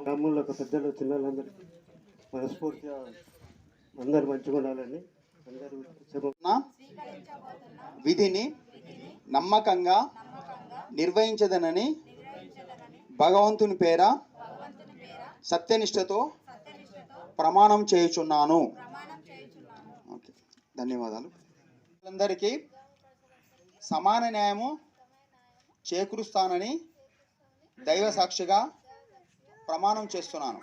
గ్రామంలో ఒక పెద్దలు చిన్నలందరికీ మనస్ఫూర్తిగా అందరు మంచిగా ఉండాలని అందరూ విధిని నమ్మకంగా నిర్వహించదనని భగవంతుని పేర సత్యనిష్టతో ప్రమాణం చేయుచున్నాను. ఓకే ధన్యవాదాలు. అందరికీ సమాన న్యాయము చేకూరుస్తానని దైవ సాక్షిగా ప్రమాణం చేస్తున్నాను.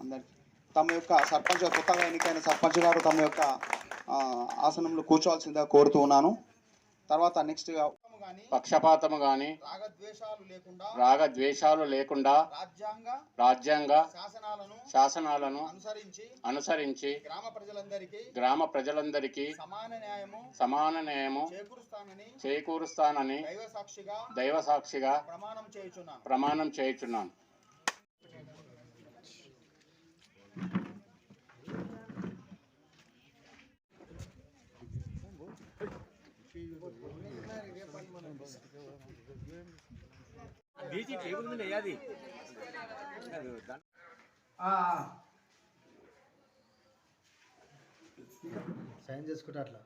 అందరికి. తమ యొక్క సర్పంచ్ కొత్తగా ఎన్నికైన సర్పంచ్ గారు తమ యొక్క ఆసనంలో కూర్చోవాల్సిందిగా కోరుతూ ఉన్నాను. తర్వాత నెక్స్ట్గా పక్షపాతము గాని రాగద్వేషాలు లేకుండా రాజ్యాంగ శాసనాలను శాసనాలను అనుసరించి గ్రామ ప్రజలందరికీ సమాన న్యాయము చేకూరుస్తానని దైవ సాక్షిగా దైవ సాక్షిగా సైన్ చేసుకుంటే అట్లా.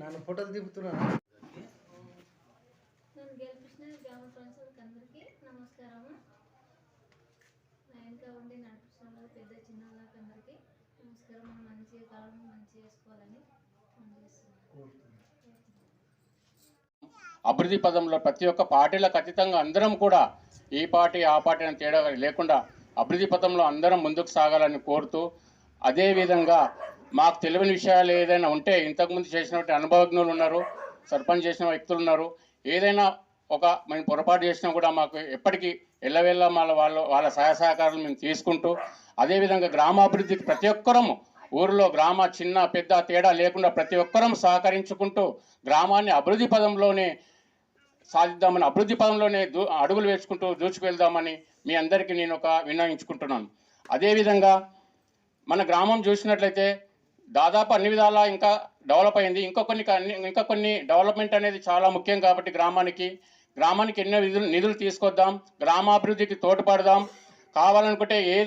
నన్ను ఫోటోలు దిగుతున్నా నన్ను గెలిపించిన గ్రామ ప్రజలకు అందరికీ నమస్కారము. నా వెనక ఉండి నడిపించిన పెద్ద చిన్న వాళ్ళకి అందరికీ నమస్కారం. మనం మంచిగా కాలం మంచిగా చేసుకోవాలని అభివృద్ధి పదంలో ప్రతి ఒక్క పార్టీలకు అతీతంగా అందరం కూడా ఈ పార్టీ ఆ పార్టీ అని తేడా లేకుండా అభివృద్ధి పదంలో అందరం ముందుకు సాగాలని కోరుతూ అదేవిధంగా మాకు తెలియని విషయాలు ఏదైనా ఉంటే ఇంతకుముందు చేసినటువంటి అనుభవజ్ఞులు ఉన్నారు సర్పంచ్ చేసిన వ్యక్తులు ఉన్నారు ఏదైనా ఒక మేము పొరపాటు చేసినా కూడా మాకు ఎప్పటికీ ఎల్లవెల్ల వాళ్ళ వాళ్ళ వాళ్ళ సహాయ సహకారాలు మేము తీసుకుంటూ అదేవిధంగా గ్రామాభివృద్ధికి ప్రతి ఒక్కరము ఊరిలో గ్రామ చిన్న పెద్ద తేడా లేకుండా ప్రతి ఒక్కరం సహకరించుకుంటూ గ్రామాన్ని అభివృద్ధి పదంలోనే సాధిద్దామని అభివృద్ధి పదంలోనే దూ అడుగులు వేసుకుంటూ దూచుకువెళ్దామని మీ అందరికీ నేను ఒక వినియోగించుకుంటున్నాను అదేవిధంగా మన గ్రామం చూసినట్లయితే దాదాపు అన్ని విధాలా ఇంకా డెవలప్ అయింది. ఇంకా కొన్ని ఇంకా కొన్ని డెవలప్మెంట్ అనేది చాలా ముఖ్యం కాబట్టి గ్రామానికి గ్రామానికి ఎన్నో నిధులు నిధులు తీసుకొద్దాం గ్రామాభివృద్ధికి తోడ్పడదాం. కావాలనుకుంటే ఏది